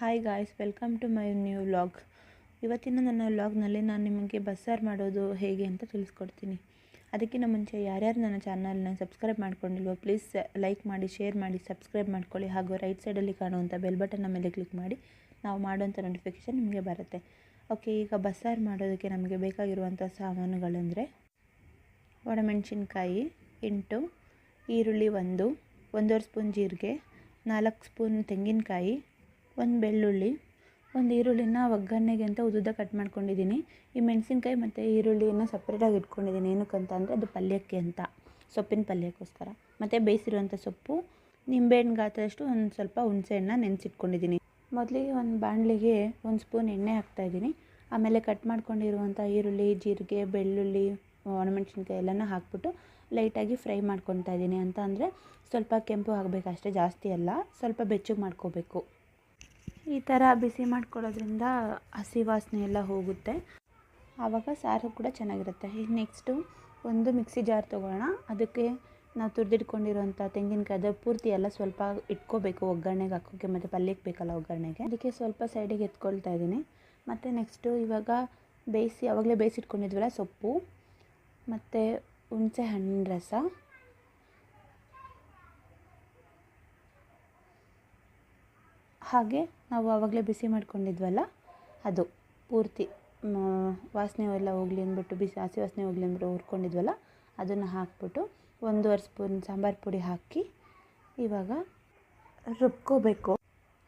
Hi guys welcome to my new vlog ಇವತ್ತಿನ ನನ್ನ ವ್ಲಾಗ್ನಲ್ಲಿ ನಾನು ನಿಮಗೆ ಬಸ್ಸಾರು ಮಾಡೋದು ಹೇಗೆ ಅಂತ ತಿಳಿಸ್ಕೊಡ್ತೀನಿ. ಅದಕ್ಕಿಂತ ಮುಂಚೆ ಯಾರ್ಯಾರು ನನ್ನ ಚಾನಲ್ನ ಸಬ್ಸ್ಕ್ರೈಬ್ ಮಾಡ್ಕೊಂಡಿಲ್ವೋ ಪ್ಲೀಸ್ ಲೈಕ್ ಮಾಡಿ ಶೇರ್ ಮಾಡಿ ಸಬ್ಸ್ಕ್ರೈಬ್ ಮಾಡ್ಕೊಳ್ಳಿ. ಹಾಗೂ ರೈಟ್ ಸೈಡಲ್ಲಿ ಕಾಣುವಂಥ ಬೆಲ್ ಬಟನ್ನ ಮೇಲೆ ಕ್ಲಿಕ್ ಮಾಡಿ, ನಾವು ಮಾಡುವಂಥ ನೋಟಿಫಿಕೇಶನ್ ನಿಮಗೆ ಬರುತ್ತೆ. ಓಕೆ ಈಗ ಬಸ್ಸಾರು ಮಾಡೋದಕ್ಕೆ ನಮಗೆ ಬೇಕಾಗಿರುವಂಥ ಸಾಮಾನುಗಳಂದರೆ, ಒಣಮೆಣಸಿನ್ಕಾಯಿ ಎಂಟು, ಈರುಳ್ಳಿ ಒಂದು, ಒಂದೂವರೆ ಸ್ಪೂನ್ ಜೀರಿಗೆ, ನಾಲ್ಕು ಸ್ಪೂನ್ ತೆಂಗಿನಕಾಯಿ ಒಂದು ಬೆಳ್ಳುಳ್ಳಿ, ಒಂದು ಈರುಳ್ಳಿನ ಒಗ್ಗರಣೆಗೆ ಅಂತ ಉದ್ದುದ್ದ ಕಟ್ ಮಾಡ್ಕೊಂಡಿದ್ದೀನಿ ಈ ಮೆಣಸಿನ್ಕಾಯಿ ಮತ್ತು ಈರುಳ್ಳಿಯನ್ನು ಸಪ್ರೇಟಾಗಿ ಇಟ್ಕೊಂಡಿದ್ದೀನಿ ಏನಕ್ಕಂತ ಅಂದರೆ ಅದು ಪಲ್ಯಕ್ಕೆ ಅಂತ, ಸೊಪ್ಪಿನ ಪಲ್ಯಕ್ಕೋಸ್ಕರ. ಮತ್ತು ಬೇಯಿಸಿರುವಂಥ ಸೊಪ್ಪು ನಿಂಬೆಹಣ್ಣು ಗಾತ್ರದಷ್ಟು ಒಂದು ಸ್ವಲ್ಪ ಹುಣಸೆಹಣ್ಣ ನೆನೆಸಿಟ್ಕೊಂಡಿದ್ದೀನಿ ಮೊದಲಿಗೆ ಒಂದು ಬಾಣಲಿಗೆ ಒಂದು ಸ್ಪೂನ್ ಎಣ್ಣೆ ಹಾಕ್ತಾಯಿದ್ದೀನಿ ಆಮೇಲೆ ಕಟ್ ಮಾಡ್ಕೊಂಡಿರುವಂಥ ಈರುಳ್ಳಿ, ಜೀರಿಗೆ, ಬೆಳ್ಳುಳ್ಳಿ, ಒಣಮೆಣಸಿನ್ಕಾಯಿ ಎಲ್ಲನೂ ಹಾಕ್ಬಿಟ್ಟು ಲೈಟಾಗಿ ಫ್ರೈ ಮಾಡ್ಕೊತಾ ಇದ್ದೀನಿ. ಅಂತ ಸ್ವಲ್ಪ ಕೆಂಪು ಆಗಬೇಕಷ್ಟೇ, ಜಾಸ್ತಿ ಅಲ್ಲ, ಸ್ವಲ್ಪ ಬೆಚ್ಚಗೆ ಮಾಡ್ಕೋಬೇಕು. ಈ ಥರ ಬಿಸಿ ಮಾಡ್ಕೊಳ್ಳೋದ್ರಿಂದ ಹಸಿ ವಾಸನೆ ಎಲ್ಲ ಹೋಗುತ್ತೆ. ಆವಾಗ ಸಾರು ಕೂಡ ಚೆನ್ನಾಗಿರುತ್ತೆ. ಈಗ ನೆಕ್ಸ್ಟು ಒಂದು ಮಿಕ್ಸಿ ಜಾರ್ ತೊಗೊಳ್ಳೋಣ. ಅದಕ್ಕೆ ನಾವು ತುರಿದಿಟ್ಕೊಂಡಿರೋಂಥ ತೆಂಗಿನಕಾಯಿ ಪೂರ್ತಿ ಎಲ್ಲ ಸ್ವಲ್ಪ ಇಟ್ಕೋಬೇಕು ಒಗ್ಗರಣೆಗೆ ಹಾಕೋಕ್ಕೆ ಮತ್ತು ಪಲ್ಯಕ್ಕೆ ಬೇಕಲ್ಲ ಒಗ್ಗರಣೆಗೆ. ಅದಕ್ಕೆ ಸ್ವಲ್ಪ ಸೈಡಿಗೆ ಎತ್ಕೊಳ್ತಾ ಇದ್ದೀನಿ. ಮತ್ತು ನೆಕ್ಸ್ಟು ಇವಾಗ ಬೇಯಿಸಿ, ಆವಾಗಲೇ ಬೇಯಿಸಿಟ್ಕೊಂಡಿದ್ವಲ್ಲ ಸೊಪ್ಪು, ಮತ್ತು ಹುಣಸೆ ಹಣ್ಣಿನ ರಸ. ಹಾಗೆ ನಾವು ಆವಾಗಲೇ ಬಿಸಿ ಮಾಡ್ಕೊಂಡಿದ್ವಲ್ಲ, ಅದು ಪೂರ್ತಿ ವಾಸನೆ ಎಲ್ಲ ಹೋಗ್ಲಿ ಅಂದ್ಬಿಟ್ಟು, ಬಿಸಿ, ಹಸಿ ವಾಸನೆ ಹೋಗಲಿ ಅಂದ್ಬಿಟ್ಟು ಹುರ್ಕೊಂಡಿದ್ವಲ್ಲ, ಅದನ್ನು ಹಾಕ್ಬಿಟ್ಟು ಒಂದೂವರೆ ಸ್ಪೂನ್ ಸಾಂಬಾರು ಪುಡಿ ಹಾಕಿ ಇವಾಗ ರುಬ್ಕೋಬೇಕು.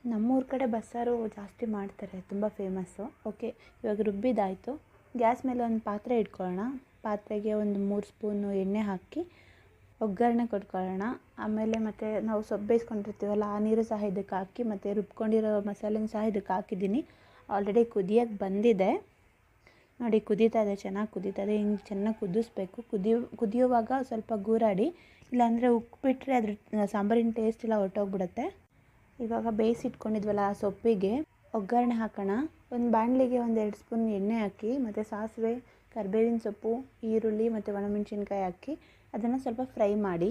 ನಮ್ಮೂರ ಕಡೆ ಬಸ್ಸಾರು ಜಾಸ್ತಿ ಮಾಡ್ತಾರೆ, ತುಂಬ ಫೇಮಸ್ಸು. ಓಕೆ, ಇವಾಗ ರುಬ್ಬಿದಾಯಿತು. ಗ್ಯಾಸ್ ಮೇಲೆ ಒಂದು ಪಾತ್ರೆ ಇಟ್ಕೊಳ್ಳೋಣ. ಪಾತ್ರೆಗೆ ಒಂದು ಮೂರು ಸ್ಪೂನು ಎಣ್ಣೆ ಹಾಕಿ ಒಗ್ಗರಣೆ ಕೊಟ್ಕೊಳ್ಳೋಣ. ಆಮೇಲೆ ಮತ್ತು ನಾವು ಸೊಪ್ಪು ಬೇಯಿಸ್ಕೊಂಡಿರ್ತೀವಲ್ಲ ಆ ನೀರು ಸಹ ಇದಕ್ಕೆ ಹಾಕಿ ಮತ್ತು ರುಬ್ಕೊಂಡಿರೋ ಮಸಾಲೆನ ಸಹ ಇದಕ್ಕೆ ಹಾಕಿದ್ದೀನಿ. ಆಲ್ರೆಡಿ ಕುದಿಯೋಕ್ಕೆ ಬಂದಿದೆ. ನೋಡಿ, ಕುದೀತಾ ಇದೆ, ಚೆನ್ನಾಗಿ ಕುದೀತಾ ಇದೆ. ಹಿಂಗೆ ಚೆನ್ನಾಗಿ ಕುದಿಸ್ಬೇಕು. ಕುದಿಯೋ, ಕುದಿಯುವಾಗ ಸ್ವಲ್ಪ ಗೂರಾಡಿ, ಇಲ್ಲಾಂದರೆ ಉಕ್ಬಿಟ್ರೆ ಅದ್ರ ಸಾಂಬಾರಿನ ಟೇಸ್ಟ್ ಎಲ್ಲ ಹೊರ್ಟೋಗ್ಬಿಡುತ್ತೆ. ಇವಾಗ ಬೇಯಿಸಿಟ್ಕೊಂಡಿದ್ವಲ್ಲ ಆ ಸೊಪ್ಪಿಗೆ, ಒಗ್ಗರಣೆ ಹಾಕೋಣ. ಒಂದು ಬಾಣಲಿಗೆ ಒಂದು ಎರಡು ಸ್ಪೂನ್ ಎಣ್ಣೆ ಹಾಕಿ, ಮತ್ತು ಸಾಸಿವೆ ಕರಿಬೇವಿನ ಸೊಪ್ಪು, ಈರುಳ್ಳಿ ಮತ್ತು ಒಣಮೆಣಸಿನ್ಕಾಯಿ ಹಾಕಿ ಅದನ್ನು ಸ್ವಲ್ಪ ಫ್ರೈ ಮಾಡಿ.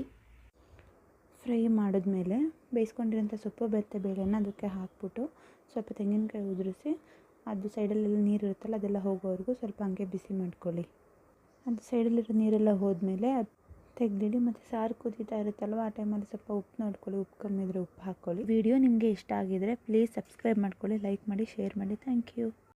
ಫ್ರೈ ಮಾಡಿದ್ಮೇಲೆ ಬೇಯಿಸ್ಕೊಂಡಿರೋಂಥ ಸೊಪ್ಪು ಬೆತ್ತ ಬೇಳೆನ ಅದಕ್ಕೆ ಹಾಕ್ಬಿಟ್ಟು ಸ್ವಲ್ಪ ತೆಂಗಿನಕಾಯಿ ಉದುರಿಸಿ ಅದು ಸೈಡಲ್ಲೆಲ್ಲ ನೀರು ಇರುತ್ತಲ್ಲ ಅದೆಲ್ಲ ಹೋಗೋವರೆಗೂ ಸ್ವಲ್ಪ ಹಂಗೆ ಬಿಸಿ ಮಾಡ್ಕೊಳ್ಳಿ. ಅದು ಸೈಡಲ್ಲಿರೋ ನೀರೆಲ್ಲ ಹೋದ್ಮೇಲೆ ಅದು ತೆಗ್ದಿಡಿ ಮತ್ತು ಸಾರು ಕುದೀತಾ ಇರುತ್ತಲ್ವ ಆ ಟೈಮಲ್ಲಿ ಸ್ವಲ್ಪ ಉಪ್ಪು ನೋಡ್ಕೊಳ್ಳಿ, ಉಪ್ಪು ಕಮ್ಮಿ ಇದ್ದರೆ ಉಪ್ಪು ಹಾಕ್ಕೊಳ್ಳಿ. ವಿಡಿಯೋ ನಿಮಗೆ ಇಷ್ಟ ಆಗಿದರೆ ಪ್ಲೀಸ್ ಸಬ್ಸ್ಕ್ರೈಬ್ ಮಾಡ್ಕೊಳ್ಳಿ, ಲೈಕ್ ಮಾಡಿ, ಶೇರ್ ಮಾಡಿ. Thank you.